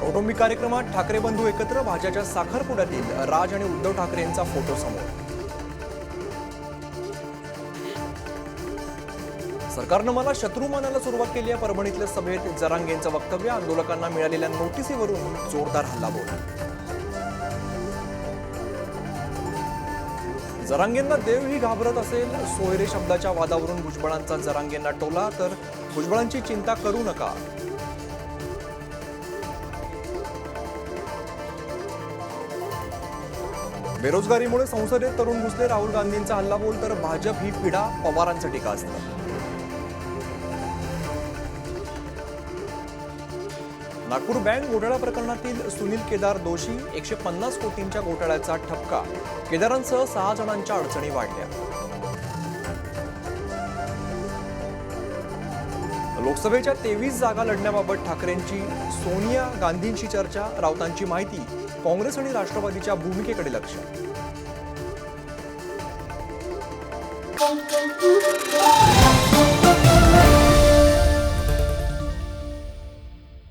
कौटुंबिक कार्यक्रमात ठाकरे बंधू एकत्र भाजपच्या साखरपुड्यातील राज आणि उद्धव ठाकरे यांचा फोटो समोर. सरकारनं मला शत्रू मानायला सुरुवात केली आहे. परभणीतल्या सभेत जरांगेंचं वक्तव्य आंदोलकांना मिळालेल्या नोटिसीवरून जोरदार हल्लाबोल जरांगेंना देवही घाबरत असेल सोयरे शब्दाच्या वादावरून भुजबळांचा जरांगेंना टोला तर भुजबळांची चिंता करू नका. बेरोजगारीमुळे संसदेत तरुण घुसले राहुल गांधींचा हल्लाबोल तर भाजप ही पिढा पवारांचं टीकास्त्र नागपूर बँक घोटाळा प्रकरणातील सुनील केदार दोषी एकशे पन्नास कोटींच्या घोटाळ्याचा ठपका. केदारांसह सहा जणांच्या अडचणी वाढल्या. लोकसभेच्या तेवीस जागा लढण्याबाबत ठाकरेंची सोनिया गांधींशी चर्चा राऊतांची माहिती काँग्रेस आणि राष्ट्रवादीच्या भूमिकेकडे लक्ष Thank you.